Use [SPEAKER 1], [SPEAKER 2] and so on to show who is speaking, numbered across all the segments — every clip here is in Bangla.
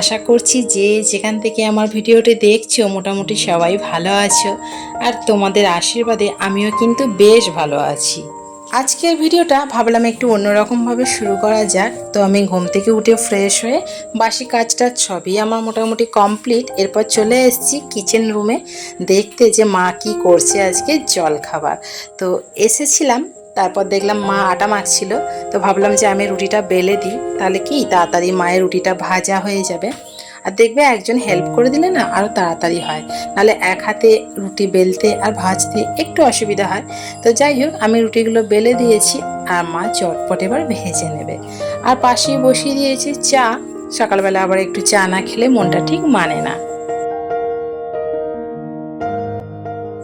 [SPEAKER 1] আশা করছি যে যেখান থেকে আমার ভিডিওটি দেখছ, মোটামুটি সবাই ভালো আছো। আর তোমাদের আশীর্বাদে আমিও কিন্তু বেশ ভালো আছি। আজকের ভিডিওটা ভাবলাম একটু অন্যরকমভাবে শুরু করা যাক। তো আমি ঘুম থেকে উঠে ফ্রেশ হয়ে বাসি কাজটা সবই আমার মোটামুটি কমপ্লিট এরপর চলে এসেছি কিচেন রুমে দেখতে যে মা কি করছে আজকে জল খাবার তো এসেছিলাম তারপর দেখলাম মা আটা মাখছিল, তো ভাবলাম যে আমি রুটিটা বেলে দিই। তাহলে কি? তাড়াতাড়ি মায়ের রুটিটা ভাজা হয়ে যাবে। আর দেখবে একজন হেল্প করে দিলে না আরও তাড়াতাড়ি হয়। নাহলে এক হাতে রুটি বেলতে আর ভাজতে একটু অসুবিধা হয়। তো যাই হোক, আমি রুটিগুলো বেলে দিয়েছি আর মা চটপট এবার ভেজে নেবে। আর পাশেই বসিয়ে দিয়েছি চা। সকালবেলা আবার একটু চা না খেলে মনটা ঠিক মানে না।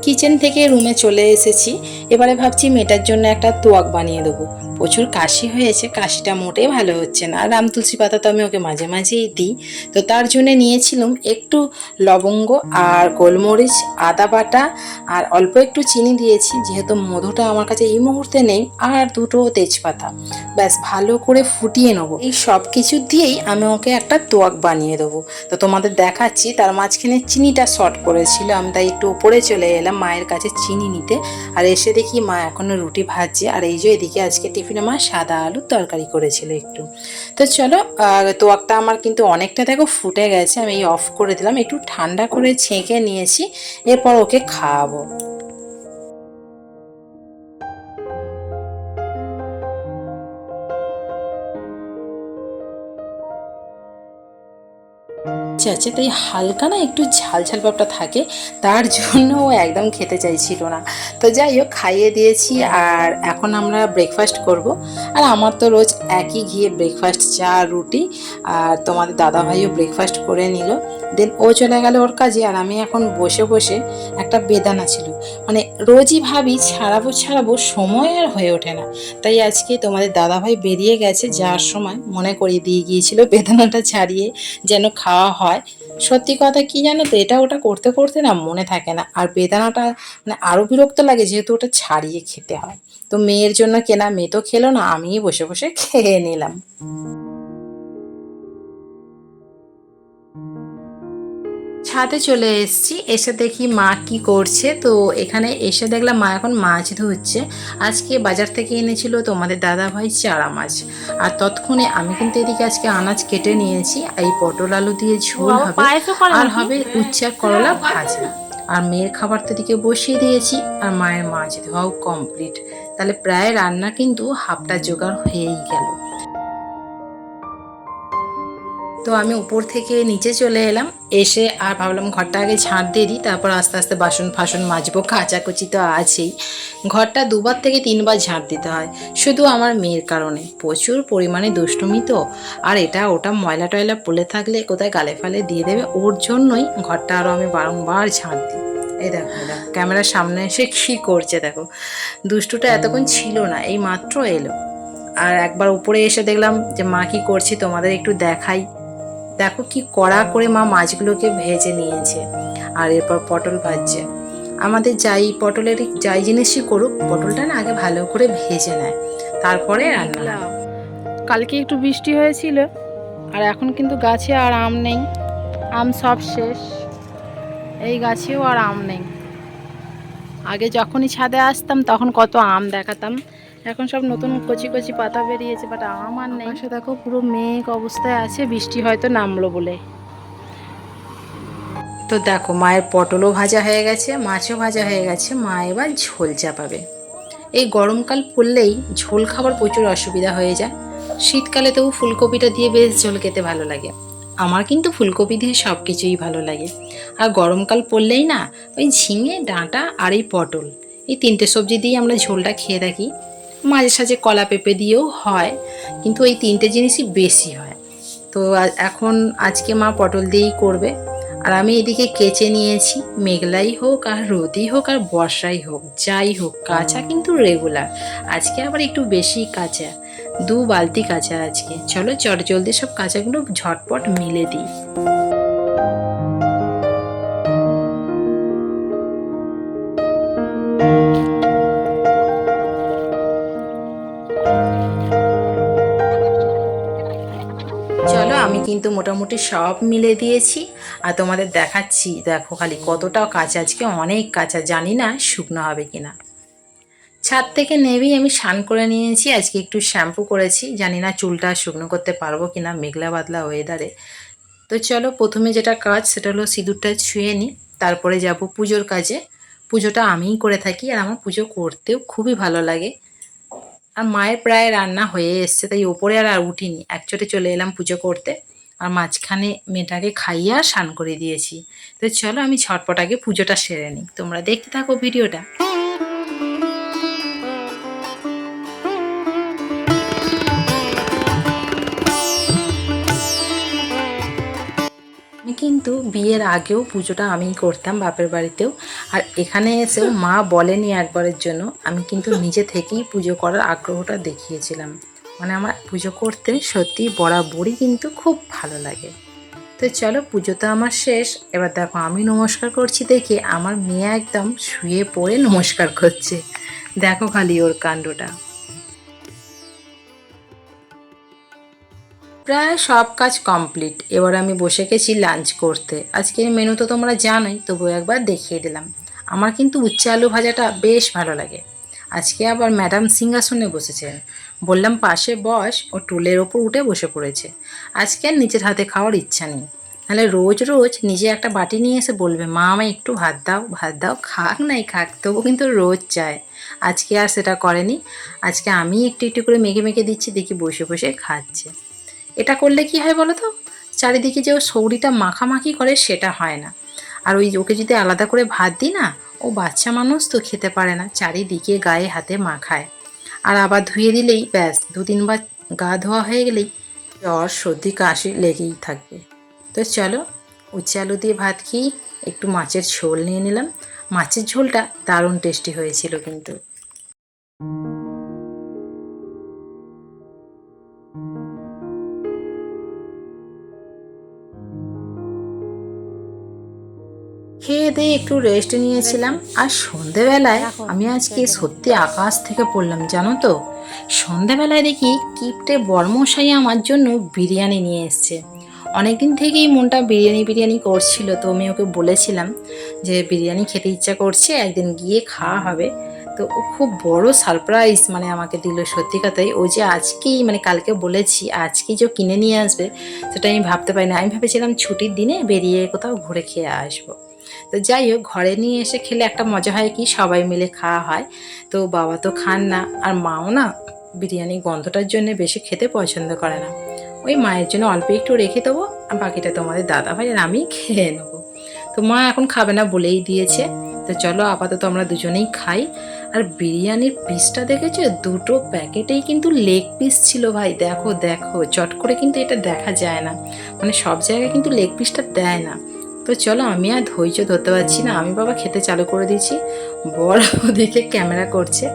[SPEAKER 1] কিচেন থেকে রুমে চলে এসেছি। এবারে ভাবছি মেয়েটার জন্য একটা তোয়াক বানিয়ে দেবো। প্রচুর কাশি হয়েছে, কাশিটা মোটেই ভালো হচ্ছে না। আর রাম তুলসী পাতা তো আমি ওকে মাঝে মাঝেই দিই। তো তার জন্য নিয়েছিলাম একটু লবঙ্গ আর গোলমরিচ, আদা বাটা আর অল্প একটু চিনি দিয়েছি। যেহেতু মধুটা আমার কাছে এই মুহূর্তে নেই, আর দুটো তেজপাতা। ব্যাস, ভালো করে ফুটিয়ে নেব। এই সব কিছু দিয়েই আমি ওকে একটা তোয়াক বানিয়ে দেবো। তো তোমাদের দেখাচ্ছি, তার মাঝখানে চিনিটা শর্ট করেছিল, আমি তাই একটু উপরে চলে এলাম। মায়ের কাছে চিনি নিতে। আর এসে দেখি মা এখনও রুটি ভাজছে। আর এই যে এদিকে আজকে টিফিনে মা সাদা আলুর তরকারি করেছিল একটু। তো চলো আহ, তোয়াকটা আমার কিন্তু অনেকটা দেখো ফুটে গেছে। আমি অফ করে দিলাম। একটু ঠান্ডা করে ছেঁকে নিয়েছি। এরপর ওকে খাওয়াবো। আছে তাই হালকা না একটু ঝাল ঝাল ভাবটা থাকে, তার জন্য ও একদম খেতে চাইছিল না। তো যাই হোক, খাইয়ে দিয়েছি আর এখন আমরা ব্রেকফাস্ট করব। আর আমার তো রোজ একই ঘিয়ে ব্রেকফাস্ট চা, রুটি, আর তোমাদের দাদাভাইও ব্রেকফাস্ট করে নিল। দেন ও চলে গেল ওর কাজে আর আমি এখন বসে বসে একটা বেদানা ছিল। মানে রোজই ভাবি ছাড়াবো ছাড়াবো সময় আর হয়ে ওঠে না। তাই আজকে তোমাদের দাদাভাই বেরিয়ে গেছে, যাওয়ার সময় মনে করিয়ে দিয়ে গিয়েছিল বেদানাটা ছাড়িয়ে যেন খাওয়া হয়। সত্যি কথা কি জানো তো, এটা ওটা করতে করতে না মনে থাকে না। আর বেদানাটা মানে আরও বিরক্ত লাগে যেহেতু ওটা ছাড়িয়ে খেতে হয়। তো মেয়ের জন্য কেনা, মেয়ে তো খেলো না, আমিই বসে বসে খেয়ে নিলাম। ছাদে চলে এসেছি। এসে দেখি মা কি করছে। তো এখানে এসে দেখলাম মা এখন মাছ ধুচ্ছে আজকে বাজার থেকে এনেছিল তোমাদের দাদা ভাই চারা মাছ। আর তৎক্ষণে আমি কিন্তু এদিকে আজকে আনাজ কেটে নিয়েছি। এই পটল আলু দিয়ে ঝোল হবে। আর হবে উচ্চার করলা ভাজা। আর মেয়ের খাবার তো দিকে বসিয়ে দিয়েছি। আর মায়ের মাছ ধোয়াও কমপ্লিট তাহলে প্রায় রান্না কিন্তু হাফটা জোগাড় হয়েই গেল। তো আমি উপর থেকে নিচে চলে এলাম। এসে আর ভাবলাম ঘরটা আগে ঝাঁট দিয়ে দিই, তারপর আস্তে আস্তে বাসন ফাসন মাজবো, কাচাকুচি তো আছেই। ঘরটা দুবার থেকে তিনবার ঝাঁট দিতে হয়, শুধু আমার মেয়ের কারণে। প্রচুর পরিমাণে দুষ্টুমি তো, আর এটা ওটা ময়লা টয়লা পড়ে থাকলে কোথায় গালে ফালে দিয়ে দেবে? ওর জন্যই ঘরটা আরও আমি বারংবার ঝাঁট দিই। এই দেখো দেখো, ক্যামেরার সামনে এসে কী করছে দেখো। দুষ্টুটা এতক্ষণ ছিল না, এই মাত্র এলো। আর একবার উপরে এসে দেখলাম যে, মা, কি করছে? তোমাদের একটু দেখাই। দেখো কি কড়া করে মা মাছগুলোকে ভেজে নিয়েছে। আর এরপর পটল ভাজছে। আমাদের যাই পটলের যাই জিনিসই করুক, পটলটা না আগে ভালো করে ভেজে নেয়। তারপরে রান্না।
[SPEAKER 2] কালকে একটু বৃষ্টি হয়েছিল, আর এখন কিন্তু গাছে আর আম নেই। আম সব শেষ। এই গাছেও আর আম নেই। আগে যখনই ছাদে আসতাম, তখন কত আম দেখাতাম। এখন সব নতুন কচি কচি পাতা বেরিয়েছে বাট আম আর নেই। আকাশে দেখো পুরো মেঘ অবস্থায় আছে বৃষ্টি হয়তো নামলো বলে।
[SPEAKER 1] তো দেখো মায়ের পটলও ভাজা হয়ে গেছে মাছও ভাজা হয়ে গেছে মা এবার ঝোল চাপাবে। এই গরমকাল পড়লেই ঝোল খাবার প্রচুর অসুবিধা হয়ে যায়। শীতকালে তবু ফুলকপিটা দিয়ে বেশ ঝোল খেতে ভালো লাগে। আমার কিন্তু ফুলকপি দিয়ে সব কিছুই ভালো লাগে। আর গরমকাল পড়লেই না ওই ঝিঙে ডাঁটা আর এই পটল এই তিনটে সবজি দিয়ে আমরা ঝোলটা খেয়ে থাকি। মাঝে সাঝে কলা পেঁপে দিয়েও হয়, কিন্তু এই তিনটে জিনিসই বেশি হয়। তো এখন আজকে মা পটল দিয়েই করবে। আর আমি এদিকে কেচে নিয়েছি, মেঘলাই হোক আর রোদই হোক আর বর্ষাই হোক, যাই হোক, কাঁচা কিন্তু রেগুলার আজকে আবার একটু বেশি কাঁচা, দু বালতি কাঁচা আজকে। চলো চট জলদি সব কাঁচাগুলো ঝটপট মিলে দিই। কিন্তু মোটামুটি সব মিলে দিয়েছি। আর তোমাদের দেখাচ্ছি, দেখো খালি কতটাও কাঁচা। আজকে অনেক কাঁচা, জানি না শুকনো হবে কিনা। ছাদ থেকে নেবেই আমি স্নান করে নিয়েছি। আজকে একটু শ্যাম্পু করেছি। জানি না চুলটা শুকনো করতে পারব কিনা, মেঘলা বাদলা ওয়েদারে তো চলো, প্রথমে যেটা কাজ, সেটা হলো সিঁদুরটা ছুঁয়ে নিই। তারপরে যাব পুজোর কাজে। পুজোটা আমিই করে থাকি আর আমার পুজো করতেও খুবই ভালো লাগে। আর মায়ের প্রায় রান্না হয়ে এসছে, তাই ওপরে আর আর উঠিনি একচোটে চলে এলাম পুজো করতে। আর মাঝখানে মেয়েটাকে খাইয়ে আর স্নান করে দিয়েছি। তো চলো আমি ঝটপট আগে পুজোটা সেরে নিই। তোমরা দেখতে থাকো ভিডিওটা। আমি কিন্তু বিয়ের আগেও পুজোটা আমিই করতাম বাপের বাড়িতেও। আর এখানে এসেও মা বলেনি একবারের জন্য। আমি কিন্তু নিজে থেকেই পুজো করার আগ্রহটা দেখিয়েছিলাম। মানে আমার পুজো করতে সত্যি বরাবরই কিন্তু খুব ভালো লাগে। তো চলো পুজো তো আমার শেষ। এবার দেখো আমি নমস্কার করছি দেখে আমার মেয়ে একদম শুয়ে পড়ে নমস্কার করছে। দেখো খালি ওর কাণ্ডটা। প্রায় সব কাজ কমপ্লিট। এবার আমি বসে গেছি লাঞ্চ করতে। আজকের মেনু তো তোমরা জানোই তবু একবার দেখিয়ে দিলাম। আমার কিন্তু উচ্চে আলু ভাজাটা বেশ ভালো লাগে। আজকে আবার ম্যাডাম সিংহাসনে বসেছেন। বললাম, পাশে বস। ও টুলের ওপর উঠে বসে পড়েছে। আজকে আর নিজের হাতে খাওয়ার ইচ্ছা নেই। নাহলে রোজ রোজ নিজে একটা বাটি নিয়ে এসে বলবে, মা, আমায় একটু ভাত দাও ভাত দাও, খাক নাই খাক। তবু কিন্তু রোজ চায়। আজকে আর সেটা করেনি। আজকে আমি একটু একটু করে মেখে মেখে দিচ্ছি, দেখি বসে বসে খাচ্ছে। এটা করলে কি হয় বলো তো? চারিদিকে যে ও সৌরিটা মাখামাখি করে, সেটা হয় না। আর ওই ওকে যদি আলাদা করে ভাত দিই না, ও বাচ্চা মানুষ তো খেতে পারে না, চারিদিকে গায়ে হাতে মাখায়। আর আবার ধুয়ে দিলেই ব্যাস দু তিনবার গা ধোয়া হয়ে গেলেই জ্বর, সর্দি, কাশি লেগেই থাকবে তো চলো, উচ্ছে আলু দিয়ে ভাত খেয়ে একটু মাছের ঝোল নিয়ে নিলাম। মাছের ঝোলটা দারুণ টেস্টি হয়েছিল কিন্তু। খেয়ে দিয়ে একটু রেস্ট নিয়েছিলাম। আর সন্ধেবেলায় আমি আজকে সত্যি আকাশ থেকে পড়লাম, জানো তো? সন্ধেবেলায় দেখি কিপটে বর্মশাই আমার জন্য বিরিয়ানি নিয়ে এসছে। অনেকদিন থেকেই মনটা বিরিয়ানি বিরিয়ানি করছিল, তো আমি ওকে বলেছিলাম যে বিরিয়ানি খেতে ইচ্ছা করছে, একদিন গিয়ে খাওয়া হবে। তো ও খুব বড় সারপ্রাইজ মানে আমাকে দিল সত্যি কথাই। ও যে আজকেই মানে কালকে বলেছি, আজকেই যে কিনে নিয়ে আসবে, সেটা আমি ভাবতে পারি না আমি ভেবেছিলাম ছুটির দিনে বেরিয়ে কোথাও ঘুরে খেয়ে আসব। তো যাই হোক, ঘরে নিয়ে এসে খেলে একটা মজা হয় কি, সবাই মিলে খাওয়া হয়। তো বাবা তো খান না, আর মাও না, বিরিয়ানি গন্ধটার জন্য বেশি খেতে পছন্দ করে না। ওই মায়ের জন্য অল্প একটু রেখে দেবো, আর বাকিটা তোমাদের দাদা ভাই আর আমি খেয়ে নেব। তো মা এখন খাবে না বলেই দিয়েছে। তো চলো আপাতত আমরা দুজনেই খাই। আর বিরিয়ানির পিসটা দেখেছ? দুটো প্যাকেটেই কিন্তু লেগ পিস ছিল ভাই। দেখো দেখো, চট করে কিন্তু এটা দেখা যায় না। মানে সব জায়গায় কিন্তু লেগ পিসটা দেয় না। তো চলো আমি আর ধৈর্য ধরতে পারছি না। আমি বাবা খেতে চালু করে দিয়েছি। বর ওদিকে ক্যামেরা করছে।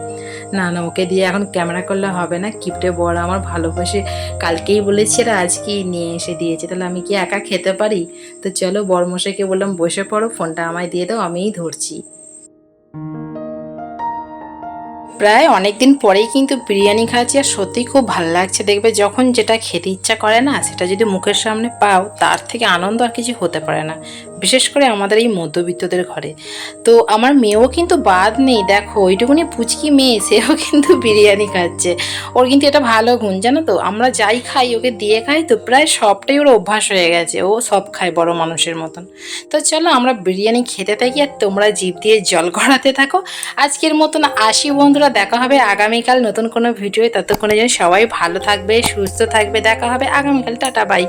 [SPEAKER 1] না না, ওকে দিয়ে এখন ক্যামেরা করলে হবে না। কিপটে বর আমার ভালোবাসে। কালকেই বলেছে আর আজকেই নিয়ে এসে দিয়েছে। তাহলে আমি কি একা খেতে পারি? তো চলো বরমশাইকে বললাম, বসে পড়ো, ফোনটা আমায় দিয়ে দাও, আমিই ধরছি। প্রায় অনেক দিন পরেই কিন্তু বিরিয়ানি খাচ্ছি আর সত্যিই খুব ভালো লাগছে। দেখবে যখন যেটা খেতে ইচ্ছা করে না, সেটা যদি মুখের সামনে পাও, তার থেকে আনন্দ আর কিছু হতে পারে না। বিশেষ করে আমাদের এই মধ্যবিত্তদের ঘরে। তো আমার মেয়েও কিন্তু বাদ নেই। দেখো, ওইটুকুনি পুচকি মেয়ে, সেও কিন্তু বিরিয়ানি খাচ্ছে। ওর কিন্তু এটা ভালো গুণ, জানো তো? আমরা যাই খাই, ওকে দিয়ে খাই, তো প্রায় সবটাই ওর অভ্যাস হয়ে গেছে। ও সব খায় বড় মানুষের মতন। তো চলো, আমরা বিরিয়ানি খেতে থাকি আর তোমরা জিভ দিয়ে জল গড়াতে থাকো। আজকের মতন আসি বন্ধুরা, দেখা হবে আগামীকাল নতুন কোনো ভিডিও ততক্ষণে যেন সবাই ভালো থাকবে, সুস্থ থাকবে। দেখা হবে আগামীকাল। Tata, bye.